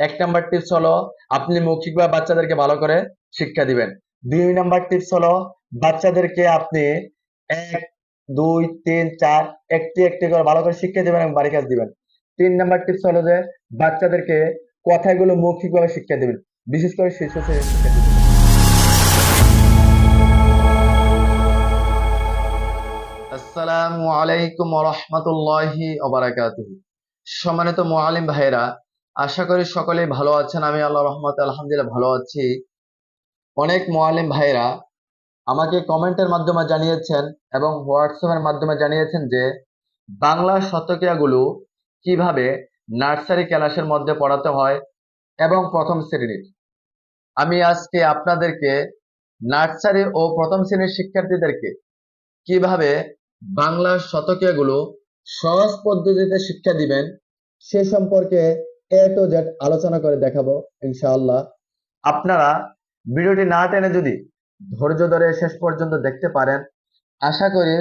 এক number tips হলো, আপনি মৌখিকভাবে বাচ্চাদেরকে ভালো করে শিক্ষা দিবেন। দুই নাম্বার টিপস হলো, বাচ্চাদেরকে আপনি এক, দুই, তিন, চার, একটি একটি করে ভালো করে শিক্ষা দিবেন এবং বাড়ি কাজ দিবেন। তিন নাম্বার টিপস হলো যে, বাচ্চাদেরকে কথাগুলো মৌখিকভাবে শিক্ষা দিবেন। বিশেষ করে শিশু শিক্ষা দিবেন। আসসালামু আলাইকুম রহমতুল্লাহি সম্মানিত মুআলিম ভাইরা আশা করি সকলেই ভালো আছেন। আমি আল্লাহ রহমত আলহামদুলিল্লাহ ভালো আছি। অনেক মুআলিম ভাইরা আমাকে কমেন্টের মাধ্যমে জানিয়েছেন এবং হোয়াটসঅ্যাপের মাধ্যমে জানিয়েছেন যে, বাংলা শতকিয়াগুলো কীভাবে নার্সারি ক্লাসের মধ্যে পড়াতে হয় এবং প্রথম শ্রেণির। আমি আজকে আপনাদেরকে নার্সারি ও প্রথম শ্রেণির শিক্ষার্থীদেরকে কীভাবে বাংলা শতকিয়াগুলো সহজ পদ্ধতিতে শিক্ষা দিবেন সে সম্পর্কে এ টু জেড আলোচনা করে দেখাবো, ইনশাআল্লাহ। আপনারা ভিডিওটি না টেনে যদি ধৈর্য ধরে শেষ পর্যন্ত দেখতে পারেন, আশা করি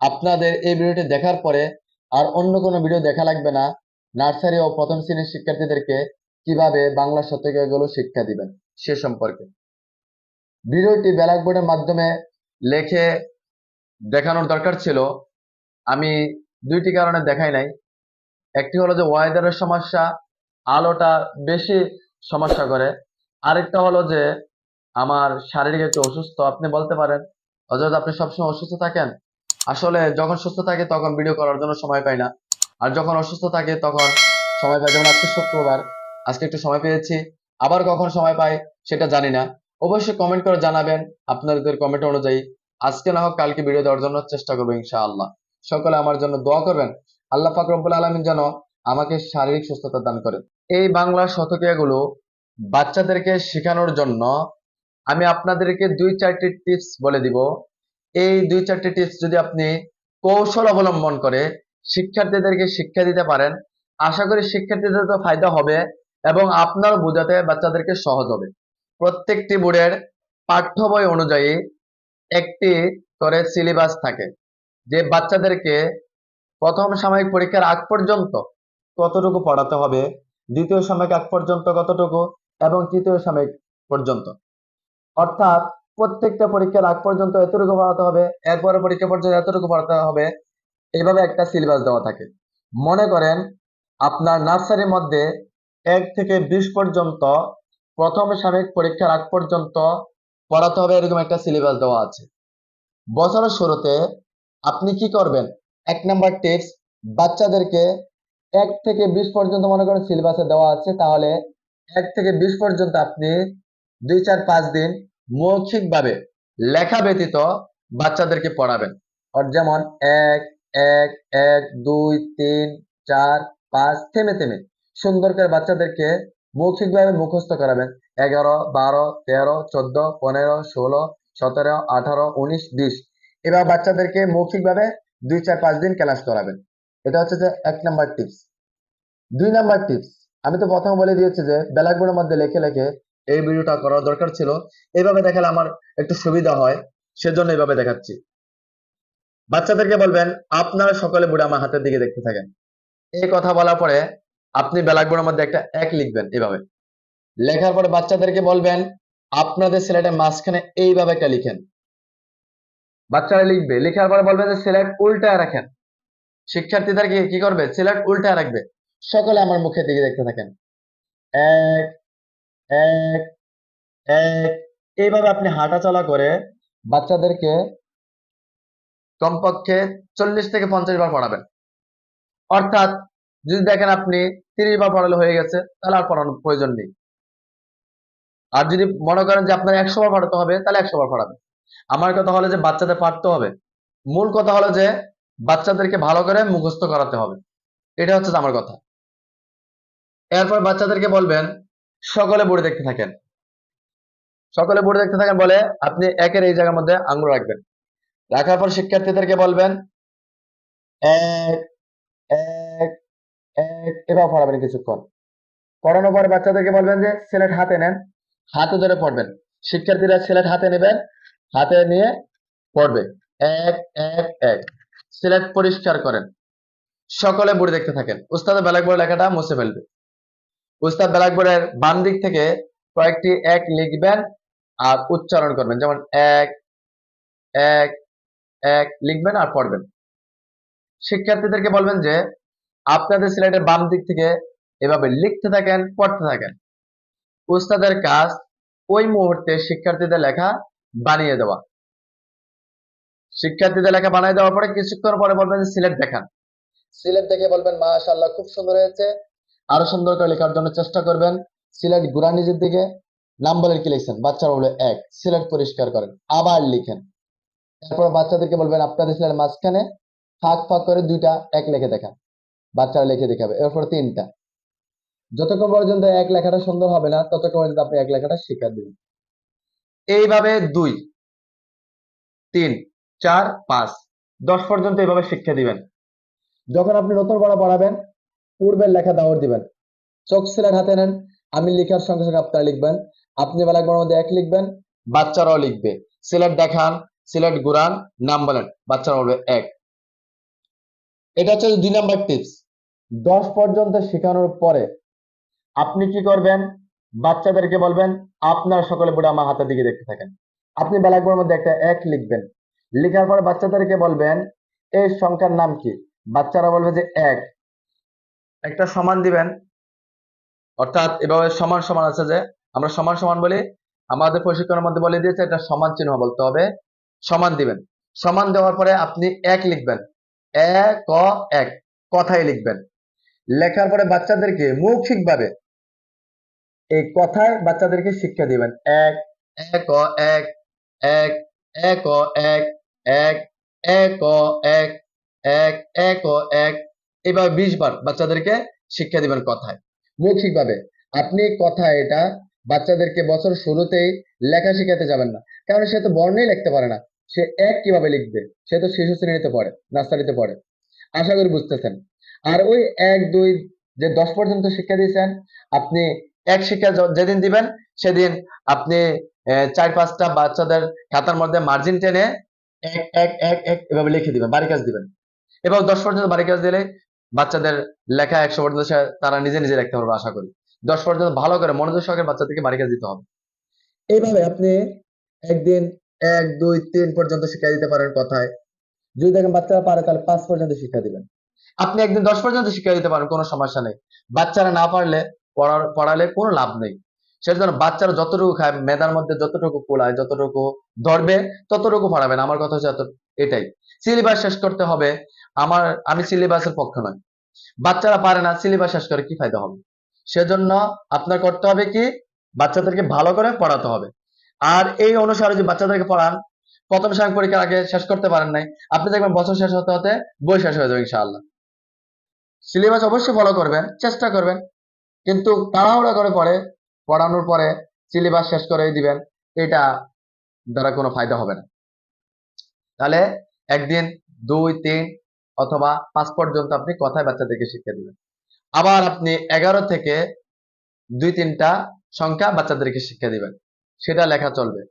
আপনাদের এই ভিডিওটি দেখার পরে আর অন্য কোনো ভিডিও দেখা লাগবে না। নার্সারি ও প্রথম শ্রেণির শিক্ষার্থীদেরকে কীভাবে বাংলা শতকিয়াগুলো শিক্ষা দিবেন সে সম্পর্কে। ভিডিওটি ব্ল্যাকবোর্ডের মাধ্যমে লেখে দেখানোর দরকার ছিল। আমি দুইটি কারণে দেখাই নাই। একটি হলো যে ওয়েদারের সমস্যা আলোটা বেশি সমস্যা করে। আরেকটা হলো যে, আমার শারীরিক একটু অসুস্থ, আপনি বলতে পারেন অযথা আপনি সবসময় অসুস্থ থাকেন? আসলে যখন সুস্থ থাকে তখন ভিডিও করার জন্য সময় পাই না। আর যখন অসুস্থ থাকে তখন সময় পাই। যেমন আজকে শুক্রবার, আজকে একটু সময় পেয়েছি, আবার কখন সময় পাই সেটা জানি না। অবশ্যই কমেন্ট করে জানাবেন আপনাদের কমেন্ট অনুযায়ী। আজকে না হোক কালকে ভিডিও দেওয়ার জন্য চেষ্টা করব ইনশাআল্লাহ। সকলে আমার জন্য দোয়া করবেন। আল্লাহ পাক আলমিন যেন আমাকে শারীরিক সুস্থতা দান করেন এই বাংলা শতকিয়াগুলো বাচ্চাদেরকে শেখানোর জন্য আমি আপনাদেরকে দুই চারটি টিপস বলে দিব। এই দুই চারটি টিপস যদি আপনি কৌশল অবলম্বন করে শিক্ষার্থীদেরকে শিক্ষা দিতে পারেন, আশা করি শিক্ষার্থীদের তো ফায়দা হবে এবং আপনার বোঝাতে বাচ্চাদেরকে সহজ হবে। প্রত্যেকটি বোর্ডের পাঠ্য বই অনুযায়ী একটি করে সিলেবাস থাকে, যে বাচ্চাদেরকে প্রথম সাময়িক পরীক্ষার আগ পর্যন্ত কতটুকু পড়াতে হবে দ্বিতীয় সাময়িক আগ পর্যন্ত কতটুকু এবং তৃতীয় সাময়িক পর্যন্ত? অর্থাৎ প্রত্যেকটা পরীক্ষার আগ পর্যন্ত এতটুকু পড়াতে হবে, এরপরে পরীক্ষা পর্যন্ত এতটুকু পড়াতে হবে, এইভাবে একটা সিলেবাস দেওয়া থাকে। মনে করেন আপনার নার্সারির মধ্যে এক থেকে বিশ পর্যন্ত প্রথম সাময়িক পরীক্ষার আগ পর্যন্ত পড়াতে হবে এরকম একটা সিলেবাস দেওয়া আছে। বছরের শুরুতে আপনি কি করবেন? এক নাম্বার টিপস বাচ্চাদেরকে এক থেকে বিশ পর্যন্ত মনে করেন সিলেবাসে দেওয়া আছে, তাহলে এক থেকে বিশ পর্যন্ত আপনি দুই, চার, পাঁচ দিন মৌখিকভাবে লেখা ব্যতীত বাচ্চাদেরকে পড়াবেন। যেমন এক এক এক, দুই, তিন, চার, পাঁচ, থেমে থেমে সুন্দর করে বাচ্চাদেরকে মৌখিকভাবে মুখস্থ করাবেন। এগারো, বারো, তেরো, চোদ্দ, পনেরো, ষোলো, সতেরো, আঠারো, উনিশ, বিশ। এবার বাচ্চাদেরকে মৌখিকভাবে দুই, চার, পাঁচ দিন ক্লাস করাবেন। এটা হচ্ছে যে এক নাম্বার টিপস দুই নাম্বার টিপস আমি তো প্রথম বলে দিয়েছি যে ব্ল্যাকবোর্ডের মধ্যে লেখে লেখে এই ভিডিওটা করার দরকার ছিল। এইভাবে দেখালে আমার একটু সুবিধা হয়, সেজন্য এইভাবে দেখাচ্ছি। বাচ্চাদেরকে বলবেন, আপনারা সকলে বুড়ে আমার হাতের দিকে দেখতে থাকেন। এই কথা বলার পরে আপনি ব্ল্যাকবোর্ডের মধ্যে একটা এক লিখবেন এইভাবে। লেখার পরে বাচ্চাদেরকে বলবেন, আপনাদের সিলেটের মাঝখানে এইভাবে একটা লিখেন। বাচ্চারা লিখবে, লেখার পরে বলবেন যে সিলেট উল্টায় রাখেন। শিক্ষার্থীদেরকে কি করবে? সিলেট উল্টায় রাখবে। সকলে আমার মুখের দিকে দেখতে থাকেন। এক এক এক। এইভাবে আপনি হাঁটা চলা করে বাচ্চাদেরকে কমপক্ষে চল্লিশ থেকে পঞ্চাশ বার পড়াবেন। অর্থাৎ যদি দেখেন আপনি তিরিশ বার পড়ালে হয়ে গেছে, তাহলে আর পড়ানোর প্রয়োজন নেই। আর যদি মনে করেন যে আপনার একশো বার পড়াতে হবে, তাহলে একশো বার পড়াবেন। আমার কথা হলো যে বাচ্চাদের পারতে হবে। মূল কথা হলো যে বাচ্চাদেরকে ভালো করে মুখস্থ করাতে হবে। এটা হচ্ছে আমার কথা। এরপর বাচ্চাদেরকে বলবেন, সকলে বোর্ডে দেখতে থাকেন। সকলে বোর্ডে দেখতে থাকেন বলে আপনি একের এই জায়গার মধ্যে আঙ্গুল রাখবেন। রাখার পর শিক্ষার্থীদেরকে বলবেন, এক এক এক এবার পড়াবেন কিছুক্ষণ। পড়ানোর পরে বাচ্চাদেরকে বলবেন যে, সিলেট হাতে নেন। হাতে ধরে পড়বেন। শিক্ষার্থীরা সিলেট হাতে নেবেন, হাতে নিয়ে পড়বে। এক এক এক। সিলেট পরিষ্কার করেন। সকলে বোর্ডে দেখতে থাকেন। উস্তাদের ব্ল্যাকবোর্ড লেখাটা মুছে ফেলবে। উস্তাদ ব্ল্যাকবোর্ডের বাম দিক থেকে কয়েকটি এক লিখবেন আর উচ্চারণ করবেন। যেমন এক এক এক লিখবেন আর পড়বেন। শিক্ষার্থীদেরকে বলবেন যে, আপনাদের সিলেটের বাম দিক থেকে এভাবে লিখতে থাকেন, পড়তে থাকেন। উস্তাদের কাজ ওই মুহূর্তে শিক্ষার্থীদের লেখা বানিয়ে দেওয়া। শিক্ষার্থীদের লেখা বানিয়ে দেওয়ার পরে কিছুক্ষণ পরে বলবেন সিলেট দেখান। সিলেট দেখে বলবেন, মাশাআল্লাহ, খুব সুন্দর হয়েছে। আরও সুন্দর করে লেখার জন্য চেষ্টা করবেন। সিলেট গুড়া নিজের দিকে নাম বলে কি লিখছেন? বাচ্চারা বলে এক। সিলেট পরিষ্কার করেন। আবার লিখেন। তারপর বাচ্চাদেরকে বলবেন, আপনাদের সিলেট মাঝখানে ফাঁক ফাঁক করে দুইটা, এক লিখে দেখান। বাচ্চারা লিখে দেখাবে। এরপর তিনটা। যতক্ষণ পর্যন্ত এক লেখাটা সুন্দর হবে না, ততক্ষণ পর্যন্ত আপনি এক লেখাটা শিক্ষা দিবেন। এইভাবে দুই, তিন। চার, পাঁচ। দশ পর্যন্ত এইভাবে শিক্ষা দিবেন। যখন আপনি নতুন পড়া পড়াবেন, পূর্বের লেখা দাওয়ার দিবেন। চোখ সিলেট হাতে নেন, আমি লেখার সঙ্গে সঙ্গে আপনারা লিখবেন। আপনি বেলা বেলাকবার মধ্যে এক লিখবেন, বাচ্চারাও লিখবে। সিলেট দেখান, সিলেট গুরান নাম বলেন, বাচ্চারা বলবে এক। এটা হচ্ছে দুই নাম্বার টিপস দশ পর্যন্ত শেখানোর পরে আপনি কি করবেন? বাচ্চাদেরকে বলবেন, আপনার সকলে বোর্ডে আমার হাতের দিকে দেখতে থাকেন। আপনি ব্ল্যাকবোর্ডের মধ্যে একটা এক লিখবেন। লেখার পরে বাচ্চাদেরকে বলবেন, এই সংখ্যার নাম কি? বাচ্চারা বলবে যে এক। একটা সমান দিবেন। অর্থাৎ এভাবে সমান সমান আছে যে, আমরা সমান সমান বলি, আমাদের প্রশিক্ষণের মধ্যে বলে দিয়েছে, এটা সমান চিহ্ন বলতে হবে, সমান দিবেন। সমান দেওয়ার পরে আপনি এক লিখবেন। এ ক এক কথাই লিখবেন। লেখার পরে বাচ্চাদেরকে মৌখিকভাবে এই কথায় বাচ্চাদেরকে শিক্ষা দিবেন। এক এক এক এক এক এক এক এক এক এক এক এক। এইভাবে বিশ বার বাচ্চাদেরকে শিক্ষা দিবেন কথায়। মৌখিকভাবে, আপনি কথা এটা বাচ্চাদেরকে বছর শুরুতেই লেখা শিখাতে যাবেন না। কারণ সে তো বর্ণই লিখতে পারে না। সে এক কীভাবে লিখবে? সে তো শিশু শ্রেণীতে পড়ে, নার্সারিতে পড়ে। আশা করি বুঝতেছেন। আর ওই এক, দুই, যে দশ পর্যন্ত শিক্ষা দিয়েছেন, আপনি এক শিক্ষা যেদিন দিবেন, সেদিন আপনি চার, পাঁচটা বাচ্চাদের খাতার মধ্যে মার্জিন টেনে এক এক এক এক, এভাবে লিখে দিবেন, বাড়ি কাজ দিবেন। এবার দশ পর্যন্ত বাড়ি কাজ দিলে বাচ্চাদের লেখা একশো পর্যন্ত তারা নিজে নিজে লিখতে পারবে, আশা করি। দশ পর্যন্ত ভালো করে মনোযোগ সহকারে বাচ্চাদেরকে বাড়ি কাজ দিতে হবে। এইভাবে আপনি একদিন এক, দুই, তিন পর্যন্ত শিক্ষা দিতে পারেন কথায়। যদি দেখেন বাচ্চারা পারে, তাহলে পাঁচ পর্যন্ত শিক্ষা দিবেন। আপনি একদিন দশ পর্যন্ত শিক্ষা দিতে পারেন, কোনো সমস্যা নেই। বাচ্চারা না পারলে পড়ালে কোনো লাভ নেই। সেজন্য বাচ্চারা যতটুকু খায়, মেধার মধ্যে যতটুকু কোলায় যতটুকু ধরবে, ততটুকু পড়াবেন আমার কথা হচ্ছে এটাই। সিলেবাস শেষ করতে হবে। আমার আমি সিলেবাসের পক্ষ নয় বাচ্চারা পারে না সিলেবাস শেষ করে কি ফায়দা হবে? সেজন্য আপনার করতে হবে কি? বাচ্চাদেরকে ভালো করে পড়াতে হবে। আর এই অনুসারে যে বাচ্চাদেরকে পড়ান, প্রথম সাময়িক পরীক্ষার আগে শেষ করতে পারেন নাই, আপনি দেখবেন বছর শেষ হতে হতে বই শেষ হয়ে যাবে ইনশাআল্লাহ। সিলেবাস অবশ্যই ফলো করবেন, চেষ্টা করবেন। কিন্তু তাড়াহুড়া করে পরে পড়ানোর পরে সিলেবাস শেষ করে দিবেন, এটা দ্বারা কোনো ফায়দা হবে না। তাহলে একদিন, দুই, তিন অথবা পাঁচ পর্যন্ত আপনি কথায় বাচ্চাদেরকে শিক্ষা দিবেন। আবার আপনি এগারো থেকে দুই, তিনটা সংখ্যা বাচ্চাদেরকে শিক্ষা দিবেন। সেটা লেখা চলবে।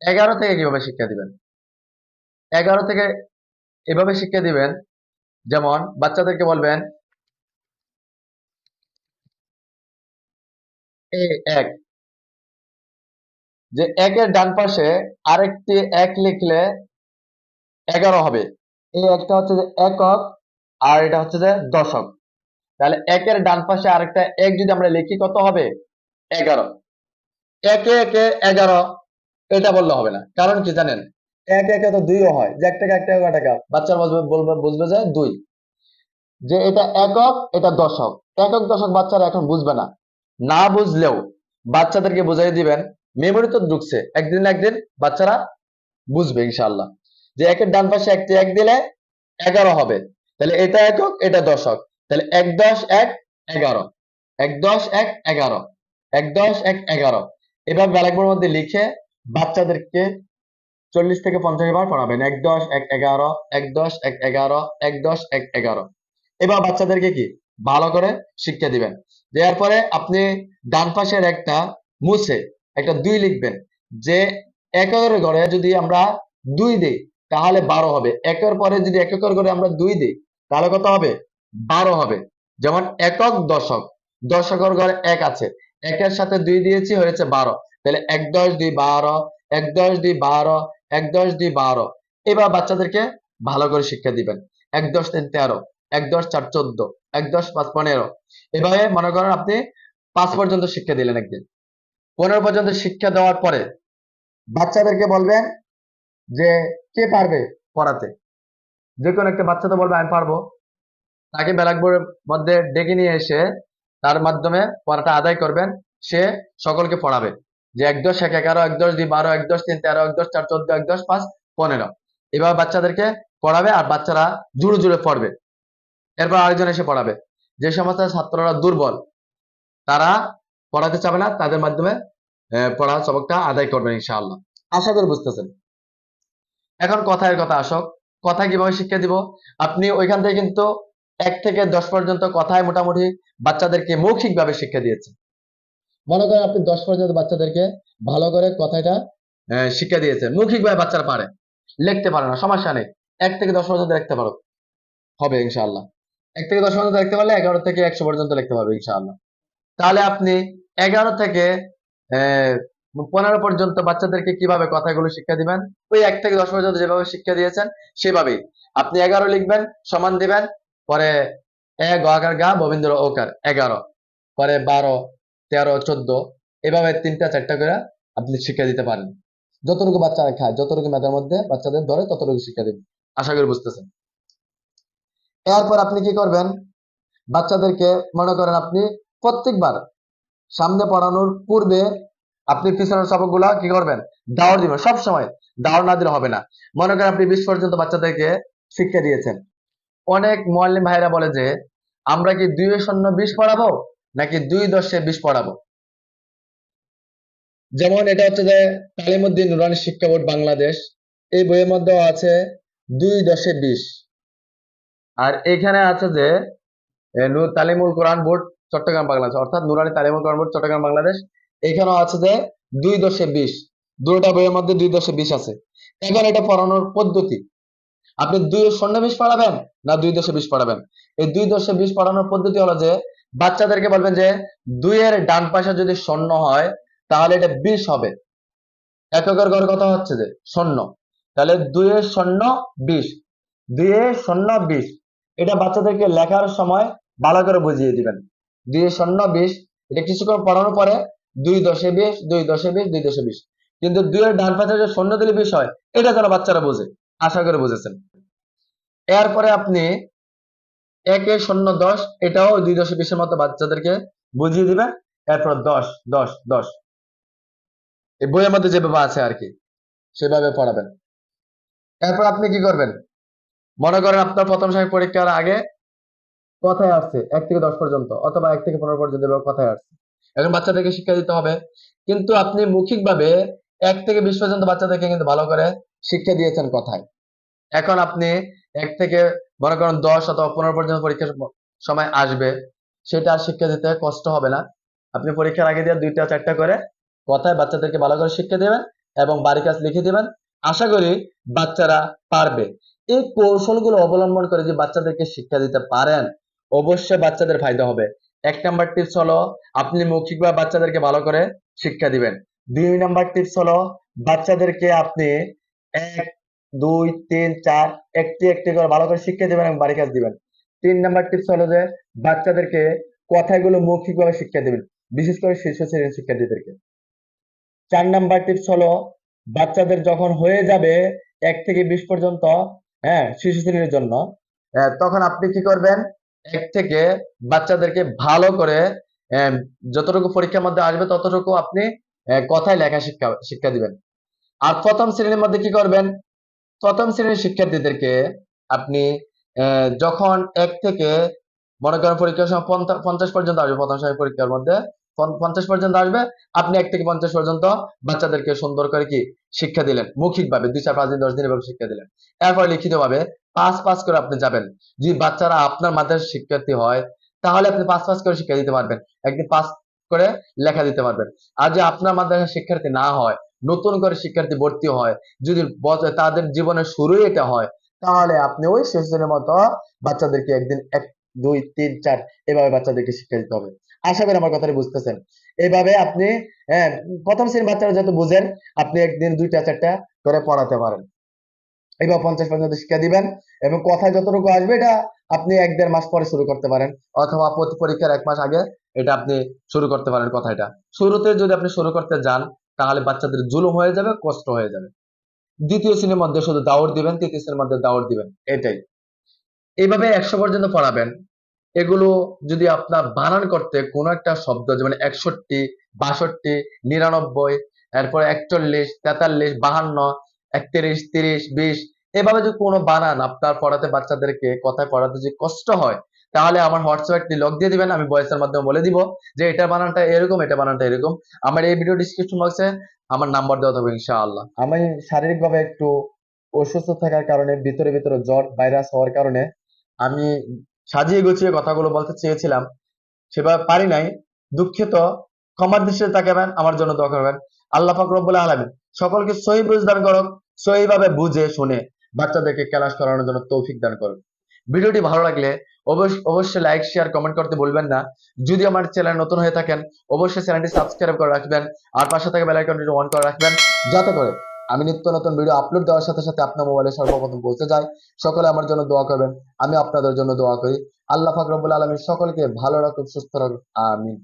এগারো থেকে কীভাবে শিক্ষা দিবেন? এগারো থেকে এভাবে শিক্ষা দিবেন, যেমন বাচ্চাদেরকে বলবেন এ এক। যে একের ডান পাশে আরেকটি এক লিখলে এগারো হবে। এই একটা হচ্ছে যে একক, আর এটা হচ্ছে যে দশক। তাহলে একের ডান পাশে আরেকটা এক যদি আমরা লিখি, কত হবে? এগারো। একে একে এগারো, এটা বললে হবে না। কারণ কি জানেন? এক একে তো দুইও হয়। যে এক টাকা এক টাকা টাকা বাচ্চা বুঝবে বলবে, বুঝবে যে দুই। যে এটা একক, এটা দশক। একক দশক বাচ্চারা এখন বুঝবে না। না বুঝলেও বাচ্চাদেরকে বুঝাই দিবেন মেমোরি তো ঢুকছে, একদিন একদিন বাচ্চারা বুঝবে ইনশাআল্লাহ। যে একের ডান পাশে একটি, এক দিলে এগারো হবে। তাহলে এটা একক, এটা দশক। তাহলে এক দশ, এক এগারো। এক দশ, এক এগারো। এক দশ, এক এগারো। এভাবে ব্যালাকবোর্ডের মধ্যে লিখে বাচ্চাদেরকে চল্লিশ থেকে পঞ্চাশ বার পড়াবেন। এক দশ, এক এগারো, এক দশ, এক এগারো, এক দশ, এক এগারো। এবার বাচ্চাদেরকে কি? ভালো করে শিক্ষা দিবেন। দেওয়ার পরে আপনি ডান পাশের একটা মুছে একটা দুই লিখবেন। যে একের ঘরে যদি আমরা দুই দিই, তাহলে বারো হবে। একের পরে যদি এককের ঘরে আমরা দুই দিই, তাহলে কত হবে? বারো হবে। যেমন একক দশক। দশকের ঘরে এক আছে। একের সাথে দুই দিয়েছি, হয়েছে বারো। তাহলে এক দশ দুই বারো, এক দশ দুই বারো, এক দশ দুই বারো। এবার বাচ্চাদেরকে ভালো করে শিক্ষা দিবেন। এক দশ তিন তেরো। এক দশ চার চোদ্দ, এক দশ পাঁচ পনেরো। এভাবে মনে করেন আপনি পাঁচ পর্যন্ত শিক্ষা দিলেন একদিন। পনেরো পর্যন্ত শিক্ষা দেওয়ার পরে বাচ্চাদেরকে বলবেন যে, কে পারবে পড়াতে? যে কোনো একটা বাচ্চা তো বলবে, আমি পারব। তাকে ব্ল্যাকবোর্ডের মধ্যে ডেকে নিয়ে এসে তার মাধ্যমে পড়াটা আদায় করবেন। সে সকলকে পড়াবে। যে এক দশ এক এগারো, এক দশ দুই বারো, এক দশ তিন তেরো, এক দশ চার চোদ্দ, এক দশ পাঁচ পনেরো। এভাবে বাচ্চাদেরকে পড়াবে আর বাচ্চারা জুড়ে জুড়ে পড়বে। এরপর আরেকজন এসে পড়াবে। যে সমস্ত ছাত্ররা দুর্বল, তারা পড়াতে চাবে না, তাদের মাধ্যমে পড়ার সবকটা আদায় করবেন ইনশাআল্লাহ। আশা করি বুঝতেছেন। এখন কথায় কথা আসক, কথা কীভাবে শিক্ষা দিব? আপনি ওইখান থেকে কিন্তু এক থেকে দশ পর্যন্ত কথায় মোটামুটি বাচ্চাদেরকে মৌখিকভাবে শিক্ষা দিয়েছেন মনে করেন আপনি দশ পর্যন্ত বাচ্চাদেরকে ভালো করে কথাটা শিক্ষা দিয়েছেন মৌখিকভাবে বাচ্চারা পারে, লিখতে পারে না, সমস্যা নেই। এক থেকে দশ পর্যন্ত লিখতে পারো হবে ইনশাআল্লাহ। এক থেকে দশ পর্যন্ত লিখতে পারলে এগারো থেকে একশো পর্যন্ত লিখতে পারবে, ইনশাআল্লাহ। তাহলে আপনি এগারো থেকে পনেরো পর্যন্ত বাচ্চাদেরকে কীভাবে কথাগুলো শিক্ষা দিবেন? ওই এক থেকে দশ পর্যন্ত যেভাবে শিক্ষা দিয়েছেন, সেভাবেই। আপনি এগারো লিখবেন, সমান দিবেন, পরে এ গ গা, ববিন্দ্র, ওকার, এগারো। পরে বারো, তেরো, চোদ্দ, এভাবে তিনটা, চারটা করে আপনি শিক্ষা দিতে পারেন। যতটুকু বাচ্চারা খায়, যতটুকু মেধার মধ্যে বাচ্চাদের ধরে, ততটুকু শিক্ষা দিন আশা করি বুঝতেছেন। এরপর আপনি কি করবেন? বাচ্চাদেরকে মনে করেন আপনি প্রত্যেকবার সামনে পড়ানোর পূর্বে আপনি পিছনের সবকগুলা কি করবেন? দাওয়ার দিবেন। সব সময় দাওয়ার না দিলে হবে না। মনে করেন আপনি বিশ পর্যন্ত বাচ্চাদেরকে শিক্ষা দিয়েছেন। অনেক মোয়াল্লিম ভাইরা বলে যে, আমরা কি দুই শূন্য বিশ পড়াবো, নাকি দুই দশে বিশ পড়াবো? যেমন এটা হচ্ছে যে তালিমুদ্দিন নুরানি শিক্ষা বোর্ড বাংলাদেশ। এই বইয়ের মধ্যেও আছে দুই দশে বিশ। আর এখানে আছে যে তালিমুল কোরআন বোর্ড, চট্টগ্রাম বাংলাদেশ, অর্থাৎ নুরানি তালিমুল কোরআন বোর্ড, চট্টগ্রাম বাংলাদেশ। এখানেও আছে যে, দুই দশে বিশ দুটা বইয়ের মধ্যে দুই দশে বিশ আছে। এখন এটা পড়ানোর পদ্ধতি। আপনি দুই শূন্য বিশ পড়াবেন না দুই দশে বিশ পড়াবেন? এই দুই দশে বিশ পড়ানোর পদ্ধতি হলো যে, বাচ্চাদেরকে বলবেন যে, দুইয়ের ডান পাশে যদি শূন্য হয়, তাহলে এটা বিশ হবে। এককের গড় কথা হচ্ছে যে শূন্য তাহলে দুইয়ের শূন্য বিশ। দুইয়ের শূন্য বিশ। এটা বাচ্চাদেরকে লেখার সময় ভালো করে বুঝিয়ে দিবেন। দুইয়ের শূন্য বিশ, এটা কিছুক্ষণ পড়ানোর পরে দুই দশে বিশ, দুই দশে বিশ, দুই দশে বিশ। কিন্তু দুইয়ের ডান পাশে যে শূন্য দিলে বিশ হয়, এটা যেন বাচ্চারা বোঝে, আশা করে বুঝেছেন। এরপরে আপনি একে শূন্য দশ, এটাও দুই দশে বিশের মতো বাচ্চাদেরকে বুঝিয়ে দিবেন। এরপর দশ দশ দশ। এই বইয়ের মধ্যে যেভাবে আছে আর কি, সেভাবে পড়াবেন। এরপর আপনি কি করবেন? মনে করেন আপনার প্রথম সাহেব পরীক্ষার আগে কথায় আসছে, এক থেকে দশ পর্যন্ত, অথবা এক থেকে পনেরো পর্যন্ত এভাবে কথায় আসছে। এখন বাচ্চাদেরকে শিক্ষা দিতে হবে। কিন্তু আপনি মৌখিকভাবে এক থেকে বিশ পর্যন্ত বাচ্চাদেরকে কিন্তু ভালো করে শিক্ষা দিয়েছেন কথায়। এখন আপনি এক থেকে মনে করেন দশ অথবা পনেরো পর্যন্ত পরীক্ষার সময় আসবে, সেটা আর শিক্ষা দিতে কষ্ট হবে না। আপনি পরীক্ষার আগে দিয়ে দুইটা, চারটা করে কথায় বাচ্চাদেরকে ভালো করে শিক্ষা দেবেন এবং বাড়ি কাজ লিখে দেবেন। আশা করি বাচ্চারা পারবে। এই কৌশলগুলো অবলম্বন করে যে বাচ্চাদেরকে শিক্ষা দিতে পারেন, অবশ্যই বাচ্চাদের ফায়দা হবে। এক নাম্বার টিপস হলো, আপনি মৌখিকভাবে বাচ্চাদেরকে ভালো করে শিক্ষা দিবেন। দুই নাম্বার টিপস হলো, বাচ্চাদেরকে আপনি এক, দুই, তিন, চার, একটি একটি করে ভালো করে শিক্ষা দিবেন এবং বাড়ি কাজ দিবেন। তিন নাম্বার টিপস হলো যে, বাচ্চাদেরকে কথাগুলো মৌখিকভাবে শিক্ষা দিবেন, বিশেষ করে শীর্ষ শ্রেণির শিক্ষার্থীদেরকে। চার নাম্বার টিপস হলো, বাচ্চাদের যখন হয়ে যাবে, এক থেকে বিশ পর্যন্ত হ্যাঁ শিশু শ্রেণির জন্য। তখন আপনি কি করবেন? এক থেকে বাচ্চাদেরকে ভালো করে যতটুকু পরীক্ষার মধ্যে আসবে ততটুকু আপনি কথায় লেখা শিক্ষা শিক্ষা দিবেন। আর প্রথম শ্রেণির মধ্যে কি করবেন? প্রথম শ্রেণির শিক্ষার্থীদেরকে আপনি যখন এক থেকে, মনে করেন পরীক্ষার সময় পঞ্চাশ পর্যন্ত আসবে প্রথম শ্রেণির পরীক্ষার মধ্যে পঞ্চাশ পর্যন্ত আসবে। আপনি এক থেকে পঞ্চাশ পর্যন্ত বাচ্চাদেরকে সুন্দর করে কি শিক্ষা দিলেন? মৌখিক ভাবে দুই, চার, পাঁচ, দিন, দশ দিন এভাবে শিক্ষা দিলেন। এরপর লিখিত ভাবে পাঁচ পাঁচ করে আপনি যাবেন। যদি বাচ্চারা আপনার মাদ্রাসার শিক্ষার্থী হয়, তাহলে আপনি পাঁচ পাঁচ করে শিক্ষা দিতে পারবেন। একদিন পাঁচ করে লেখা দিতে পারবেন। আর যে আপনার মাদ্রাসার শিক্ষার্থী না হয়, নতুন করে শিক্ষার্থী ভর্তি হয়, যদি তাদের জীবনের শুরুই এটা হয়, তাহলে আপনি ওই শেষ দিনের মতো বাচ্চাদেরকে একদিন এক দুই, তিন, চার, এভাবে বাচ্চাদেরকে শিক্ষা দিতে হবে। আশা করি আমার কথাটা বুঝতেছেন। এইভাবে আপনি হ্যাঁ প্রথম শ্রেণির বাচ্চারা যত বুঝেন, আপনি একদিন দুইটা, চারটা করে পড়াতে পারেন। এবার পঞ্চাশ পর্যন্ত শিক্ষা দিবেন এবং কথায় যতটুকু আসবে, এটা আপনি এক, দেড় মাস পরে শুরু করতে পারেন। অথবা পরীক্ষার এক মাস আগে এটা আপনি শুরু করতে পারেন কথাটা। শুরুতে যদি আপনি শুরু করতে যান, তাহলে বাচ্চাদের জুলুম হয়ে যাবে, কষ্ট হয়ে যাবে। দ্বিতীয় শ্রেণির মধ্যে শুধু দাওয়াত দিবেন, তৃতীয় শ্রেণির মধ্যে দাওয়াত দিবেন, এটাই। এইভাবে একশো পর্যন্ত পড়াবেন। এগুলো যদি আপনার বানান করতে কোনো একটা শব্দ, যেমন একষট্টি, বাষট্টি, নিরানব্বই, এরপরে একচল্লিশ, তেতাল্লিশ, বাহান্ন, একত্রিশ, তিরিশ, বিশ, এভাবে যদি কোনো বানান আপনার পড়াতে বাচ্চাদেরকে কথায় পড়াতে যদি কষ্ট হয়, তাহলে আমার হোয়াটসঅ্যাপ একটি লক দিয়ে দিবেন, আমি ভয়েসের মাধ্যমে বলে দিব যে এটা বানানটা এরকম, এটা বানানটা এরকম। আমার এই ভিডিও ডিসক্রিপশন বক্সে আমার নাম্বার দেওয়া থাকবে ইনশাআল্লাহ। আমি শারীরিকভাবে একটু অসুস্থ থাকার কারণে, ভিতরে ভিতরে জ্বর ভাইরাস হওয়ার কারণে আমি সাজিয়ে গুছিয়ে কথাগুলো বলতে চেয়েছিলাম, সেভাবে পারি নাই। দুঃখিত। ক্ষমার দৃষ্টিতে তাকাবেন, আমার জন্য দোয়া করবেন। আল্লাহ পাক রব্বুল আলামিন সকলকে সহি বুঝ দান সহি ভাবে বুঝে শুনে বাচ্চাদেরকে ক্লাস করানোর জন্য তৌফিক দান করুন ভিডিওটি ভালো লাগলে অবশ্যই লাইক, শেয়ার, কমেন্ট করতে বলবেন না। যদি আমার চ্যানেল নতুন হয়ে থাকেন, অবশ্যই চ্যানেলটি সাবস্ক্রাইব করে রাখবেন, আর পাশে থাকা বেল আইকনটি অন করে রাখবেন, যাতে করে আমি নিত্য নতুন ভিডিও আপলোড দেওয়ার সাথে সাথে আপনার মোবাইলে সর্বপ্রথম পৌঁছে যাই সকলে আমার জন্য দোয়া করবেন, আমি আপনাদের জন্য দোয়া করি। আল্লাহ ফাকরবুল্লা আলমী সকলকে ভালো রাখুক, সুস্থ রাখুক, আমিন।